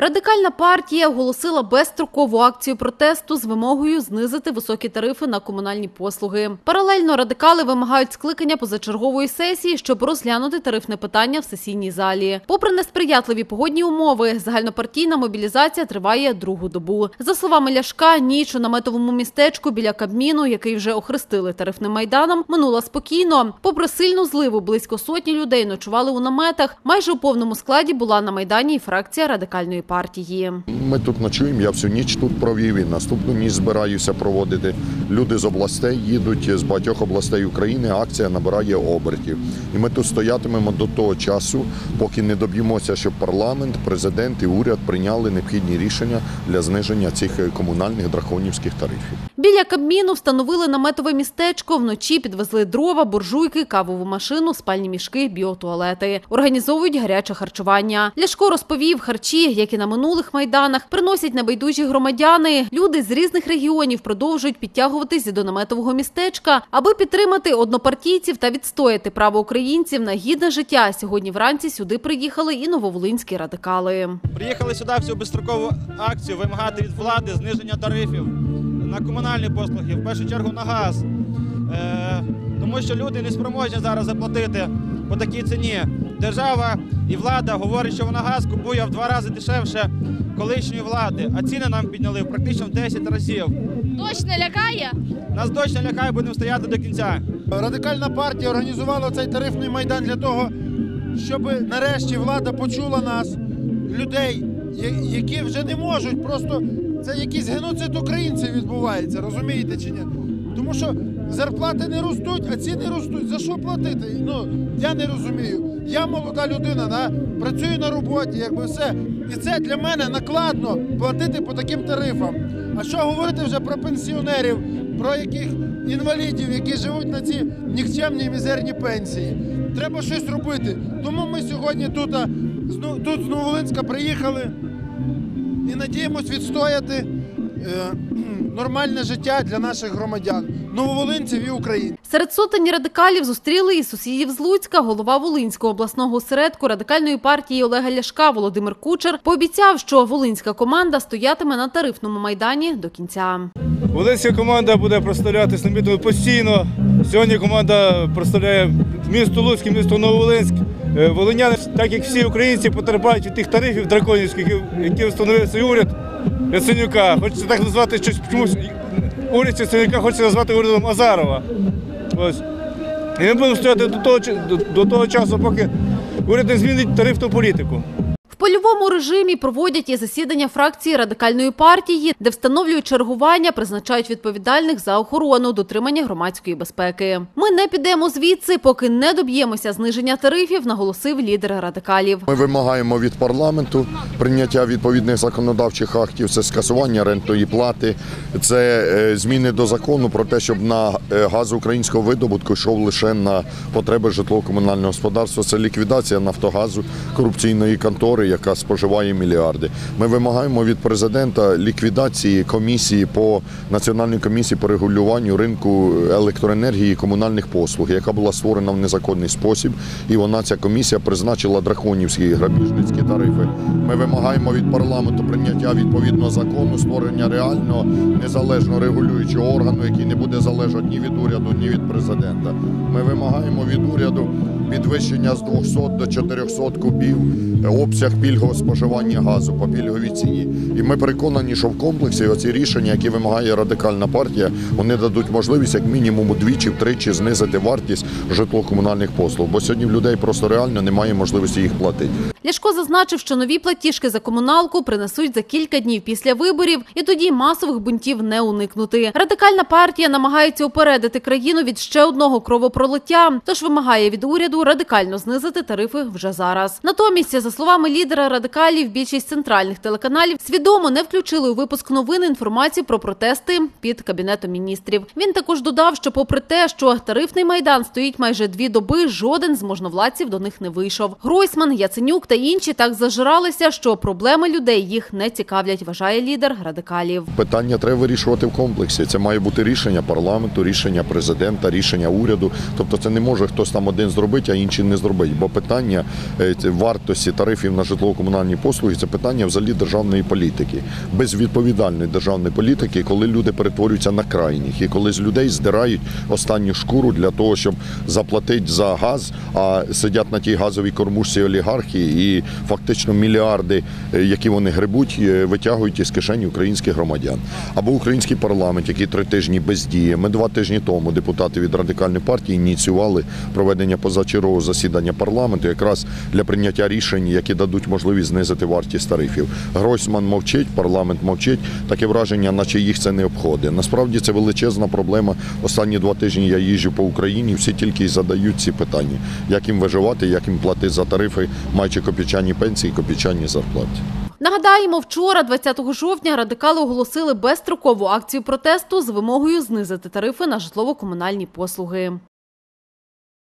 Радикальна партія оголосила безстрокову акцію протесту з вимогою знизити високі тарифи на комунальні послуги. Паралельно радикали вимагають скликання позачергової сесії, щоб розглянути тарифне питання в сесійній залі. Попри несприятливі погодні умови, загальнопартійна мобілізація триває другу добу. За словами Ляшка, ніч у наметовому містечку біля Кабміну, який вже охрестили тарифним майданом, минула спокійно. Попри сильну зливу, близько сотні людей ночували у наметах. Майже у повному складі була на майдані і фракція радикальної партії. Ми тут ночуємо, я всю ніч тут провів і наступну ніч збираюся проводити. Люди з областей їдуть з багатьох областей України. Акція набирає обертів. І ми тут стоятимемо до того часу, поки не доб'ємося, щоб парламент, президент і уряд прийняли необхідні рішення для зниження цих комунальних драконівських тарифів. Біля Кабміну встановили наметове містечко. Вночі підвезли дрова, буржуйки, кавову машину, спальні мішки, біотуалети. Організовують гаряче харчування. Ляшко розповів, харчі, як і на минулих майданах, приносять небайдужі громадяни. Люди з різних регіонів продовжують підтягуватись до наметового містечка, аби підтримати однопартійців та відстояти право українців на гідне життя. Сьогодні вранці сюди приїхали і нововолинські радикали. Приїхали сюди всю безстрокову акцію вимагати від влади зниження тарифів на комунальні послуги, в першу чергу на газ. Е, тому що люди не спроможні зараз заплатити по такій ціні. Держава і влада говорять, що вона газ купує в два рази дешевше колишньої влади, а ціни нам підняли практично в 10 разів. Дощ не лякає? Нас точно лякає, будемо стояти до кінця. Радикальна партія організувала цей тарифний майдан для того, щоб нарешті влада почула нас, людей, які вже не можуть. Просто це якийсь геноцид українців відбувається, розумієте чи ні? Тому що зарплати не ростуть, а ціни ростуть. За що платити? Ну я не розумію. Я молода людина, да? працюю на роботі, якби все. І це для мене накладно платити по таким тарифам. А що говорити вже про пенсіонерів, про яких інвалідів, які живуть на ці нікчемні мізерні пенсії? Треба щось робити. Тому ми сьогодні тут, тут з Новолинська приїхали і надіємось відстояти е, нормальне життя для наших громадян, нововолинців і українців. Серед сотень радикалів зустріли і сусідів з Луцька. Голова Волинського обласного осередку радикальної партії Олега Ляшка Володимир Кучер пообіцяв, що волинська команда стоятиме на тарифному майдані до кінця. Волинська команда буде проставлятися на мітингу постійно. Сьогодні команда проставляє місто Луцьк, і місто Нововолинськ. Е, Волиняни, так як всі українці, потерпають від тих тарифів драконівських, які- встановив цей уряд Яценюка. Хочеться так назвати щось чомусь. Уряд Яценюка хочеться назвати урядом Азарова. Ось. І ми будемо стояти до того, до того часу, поки уряд не змінить тарифну політику. Польовому режимі проводять і засідання фракції радикальної партії, де встановлюють чергування, призначають відповідальних за охорону, дотримання громадської безпеки. Ми не підемо звідси, поки не доб'ємося зниження тарифів, наголосив лідер радикалів. Ми вимагаємо від парламенту прийняття відповідних законодавчих актів, це скасування рентної плати, це е, зміни до закону про те, щоб на е, газ українського видобутку йшов лише на потреби житлово-комунального господарства. Це ліквідація Нафтогазу, корупційної контори, яка споживає мільярди. Ми вимагаємо від президента ліквідації комісії по національній комісії по регулюванню ринку електроенергії і комунальних послуг, яка була створена в незаконний спосіб, і вона ця комісія призначила драконівські грабіжницькі тарифи. Ми вимагаємо від парламенту прийняття відповідного закону, створення реального незалежно регулюючого органу, який не буде залежати ні від уряду, ні від президента. Ми вимагаємо від уряду підвищення з 200 до 400 кубів обсяг пільгового споживання газу по пільговій ціні. І ми переконані, що в комплексі оці рішення, які вимагає радикальна партія, вони дадуть можливість як мінімум удвічі, втричі знизити вартість житлово-комунальних послуг. Бо сьогодні в людей просто реально немає можливості їх платити. Ляшко зазначив, що нові платіжки за комуналку принесуть за кілька днів після виборів, і тоді масових бунтів не уникнути. Радикальна партія намагається упередити країну від ще одного кровопролиття, тож вимагає від уряду радикально знизити тарифи вже зараз. Натомість, за словами лідера радикалів, більшість центральних телеканалів свідомо не включили у випуск новин інформацію про протести під кабінетом міністрів. Він також додав, що, попри те, що тарифний майдан стоїть майже дві доби, жоден з можновладців до них не вийшов. Гройсман, Яценюк та інші так зажиралися, що проблеми людей їх не цікавлять. Вважає лідер радикалів. Питання треба вирішувати в комплексі. Це має бути рішення парламенту, рішення президента, рішення уряду. Тобто це не може хтось там один зробити, а інший не зробить. Бо питання е, вартості тарифів на житло житлово-комунальні послуги це питання взагалі державної політики, безвідповідальної державної політики, коли люди перетворюються на крайніх і коли з людей здирають останню шкуру для того, щоб заплатити за газ, а сидять на тій газовій кормушці олігархи і фактично мільярди, е, які вони гребуть, е, витягують із кишені українських громадян. Або український парламент, який три тижні бездіє. Ми два тижні тому депутати від радикальної партії ініціювали проведення позачергового засідання парламенту, якраз для прийняття рішень, які дадуть можливість знизити вартість тарифів. Гройсман мовчить, парламент мовчить. Таке враження, наче їх це не обходить. Насправді це величезна проблема. Останні два тижні я їжджу по Україні. Всі тільки й задають ці питання: як їм виживати, як їм платити за тарифи, маючи копійчані пенсії, копійчані зарплати. Нагадаємо, вчора, 20 жовтня, радикали оголосили безстрокову акцію протесту з вимогою знизити тарифи на житлово-комунальні послуги.